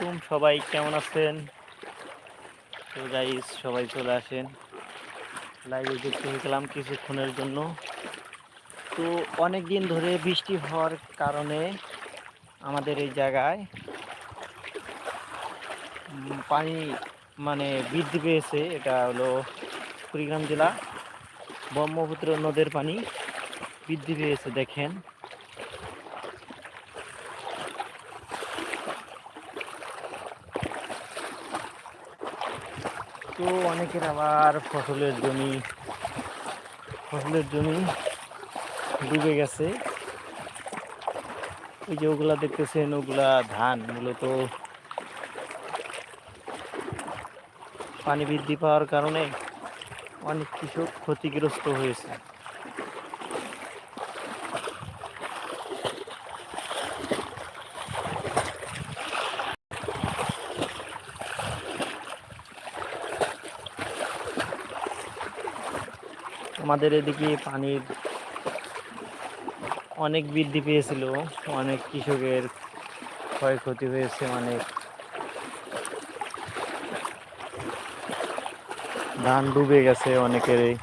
আলাইকুম, সবাই কেমন আছেন? তো গাইস সবাই চলে আসেন। লাইভে যুক্ত হয়ে গেলাম কিছুক্ষণের জন্য। তো অনেক দিন ধরে বৃষ্টি হওয়ার কারণে আমাদের এই জায়গায় পানি মানে বৃদ্ধি পেয়েছে। এটা হলো কুড়িগ্রাম জেলা ব্রহ্মপুত্র নদের পানি বৃদ্ধি পেয়েছে, দেখেন। তো অনেকের আবার ফসলের জমি ফসলের জমি ডুবে গেছে। এই যে ওগুলা দেখতেছেন, ওগুলা ধান মূলত পানি বৃদ্ধি পাওয়ার কারণে অনেক কৃষক ক্ষতিগ্রস্ত হয়েছে। আমাদের এদিকে পানির অনেক বৃদ্ধি পেয়েছিল। অনেক কৃষকের ক্ষয়ক্ষতি হয়েছে অনেক। ধান ডুবে গেছে অনেকেরই।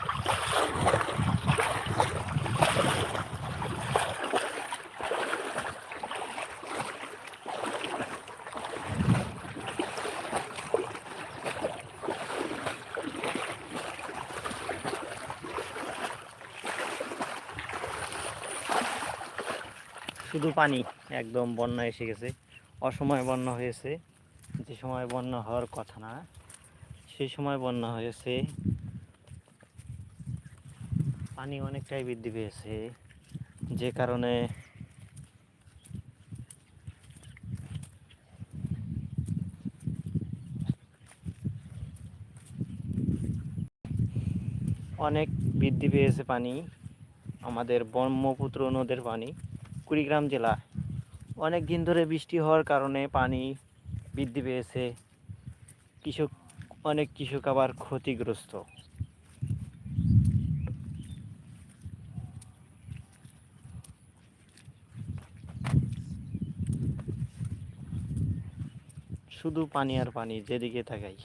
শুধু পানি, একদম বন্যা এসে গেছে। অসময় বন্যা হয়েছে। যে সময় বন্যা হওয়ার কথা না সেই সময় বন্যা হয়েছে। পানি অনেকটাই বৃদ্ধি পেয়েছে। যে কারণে অনেক বৃদ্ধি পেয়েছে পানি। আমাদের ব্রহ্মপুত্র নদের পানি। কুড়িগ্রাম জেলা। অনেক দিন ধরে বৃষ্টি হওয়ার কারণে পানি বৃদ্ধি পেয়েছে। কৃষক, অনেক কৃষক আবার ক্ষতিগ্রস্ত। শুধু পানি আর পানি, যেদিকে তাকাই।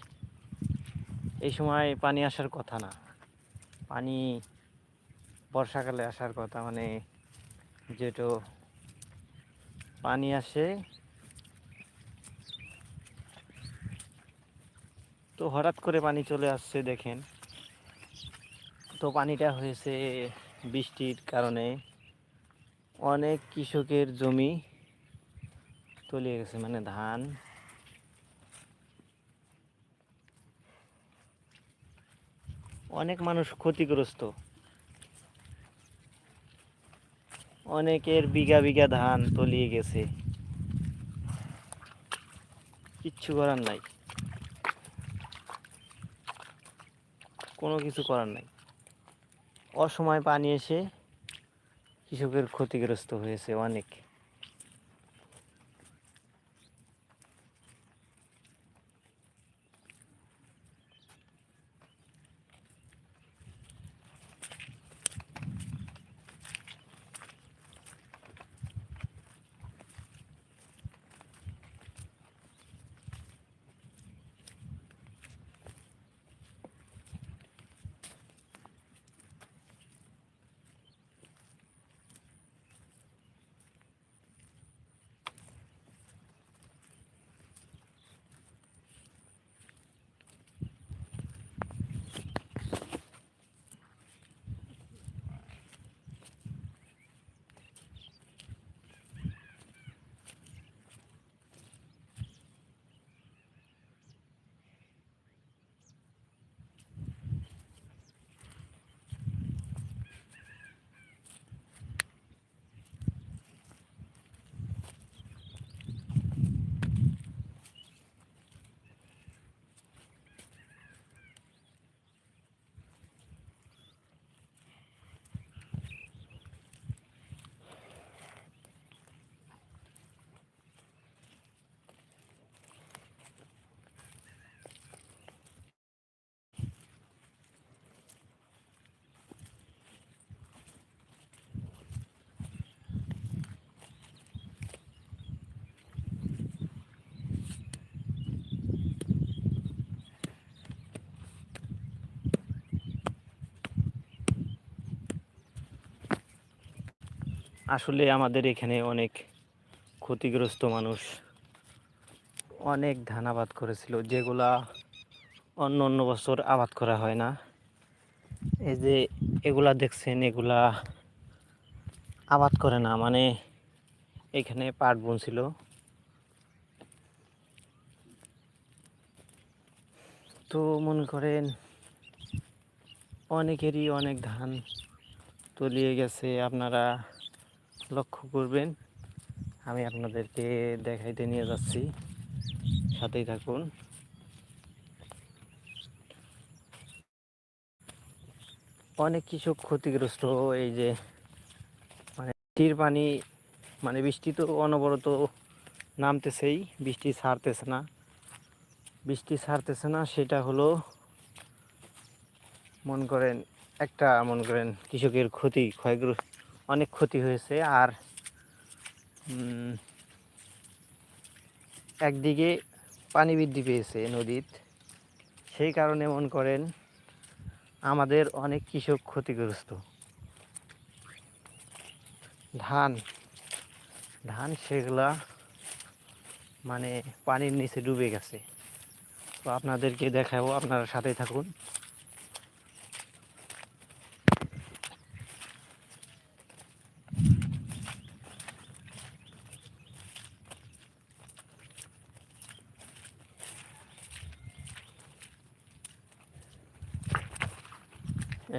এই সময় পানি আসার কথা না। পানি বর্ষাকালে আসার কথা মানে যেটো পানি আসে। তো হঠাৎ করে পানি চলে আসছে, দেখেন। তো পানিটা হয়েছে বৃষ্টির কারণে অনেক কৃষকের জমি তলিয়ে গেছে মানে ধান। অনেক মানুষ ক্ষতিগ্রস্ত। অনেকের বিঘা বিঘা ধান তলিয়ে গেছে। কিচ্ছু করার নাই। কোনো কিছু করার নাই। অসময় পানি এসে কৃষকের ক্ষতিগ্রস্ত হয়েছে অনেক। আসলে আমাদের এখানে অনেক ক্ষতিগ্রস্ত মানুষ অনেক ধান আবাদ করেছিল, যেগুলা অন্য অন্য বছর আবাদ করা হয় না। এই যে এগুলা দেখছেন, এগুলা আবাদ করে না মানে এখানে পাট বুনছিল। তো মনে করেন অনেকেরই অনেক ধান তলিয়ে গেছে, আপনারা লক্ষ্য করবেন, আমি আপনাদেরকে দেখাইতে নিয়ে যাচ্ছি। সাথেই থাকুন। অনেক কৃষক ক্ষতিগ্রস্ত এই যে মানে বৃষ্টির পানি মানে বৃষ্টি তো অনবরত নামতেছেই, বৃষ্টি ছাড়তেছে না। বৃষ্টি ছাড়তেছে না, সেটা হলো মনে করেন একটা, মনে করেন কৃষকের ক্ষতি, ক্ষয়গ্রস্ত অনেক ক্ষতি হয়েছে আর একদিকে পানি বৃদ্ধি পেয়েছে নদীর। সেই কারণে মন করেন আমাদের অনেক কৃষক ক্ষতিগ্রস্ত। ধান ধান সেগুলা মানে পানির নিচে ডুবে গেছে। তো আপনাদেরকে দেখাবো, আপনারা সাথে থাকুন।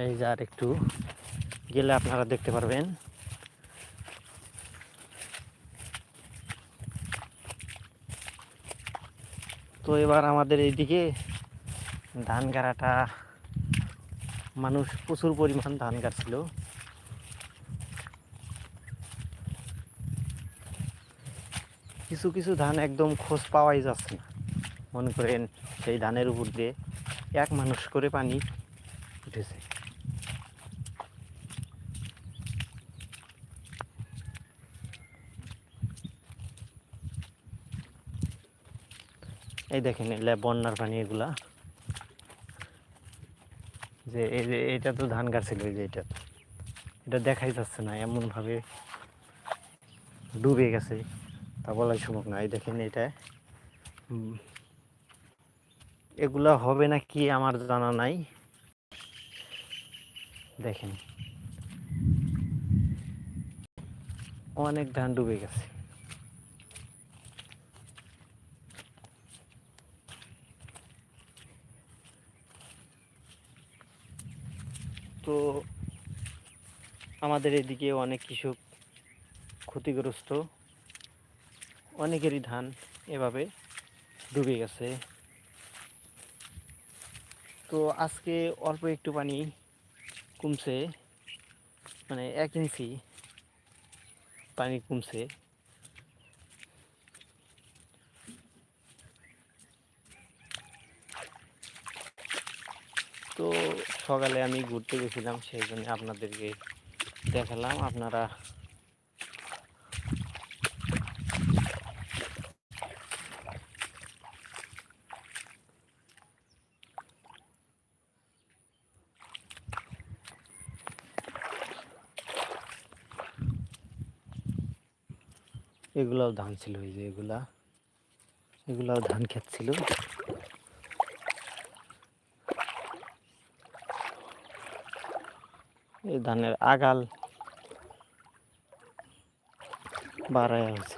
এই যে আর একটু গেলে আপনারা দেখতে পারবেন। তো এবার আমাদের এইদিকে ধান গাড়াটা, মানুষ প্রচুর পরিমাণ ধান গাড়ছিল। কিছু কিছু ধান একদম খোঁজ পাওয়াই যাচ্ছে না। মনে করেন সেই ধানের উপর দিয়ে এক মানুষ করে পানি উঠেছে। এই দেখেন এগুলা বন্যার পানি এগুলা। যে এই যে এটা তো ধান গাছ ছিল এই যে এটা। এটা দেখাই যাচ্ছে না এমন ভাবে ডুবে গেছে। তা বলাই সম্ভব না। এই দেখেন এটা। এগুলা হবে না কি আমার জানা নাই। দেখেন। অনেক ধান ডুবে গেছে। তো আমাদের এদিকে অনেক কৃষক ক্ষতিগ্রস্ত। অনেকেরই ধান এভাবে ডুবে গেছে। তো আজকে অল্প একটু পানি কমছে মানে এক ইঞ্চি পানি কমছে। তো সকালে আমি ঘুরতে গেছিলাম, সেই জন্য আপনাদেরকে দেখালাম। আপনারা এগুলাও ধান ছিল, এই যে এগুলা। এগুলাও ধান ক্ষেত ছিল। এই ধানের আগাল বাড়ায় হয়েছে।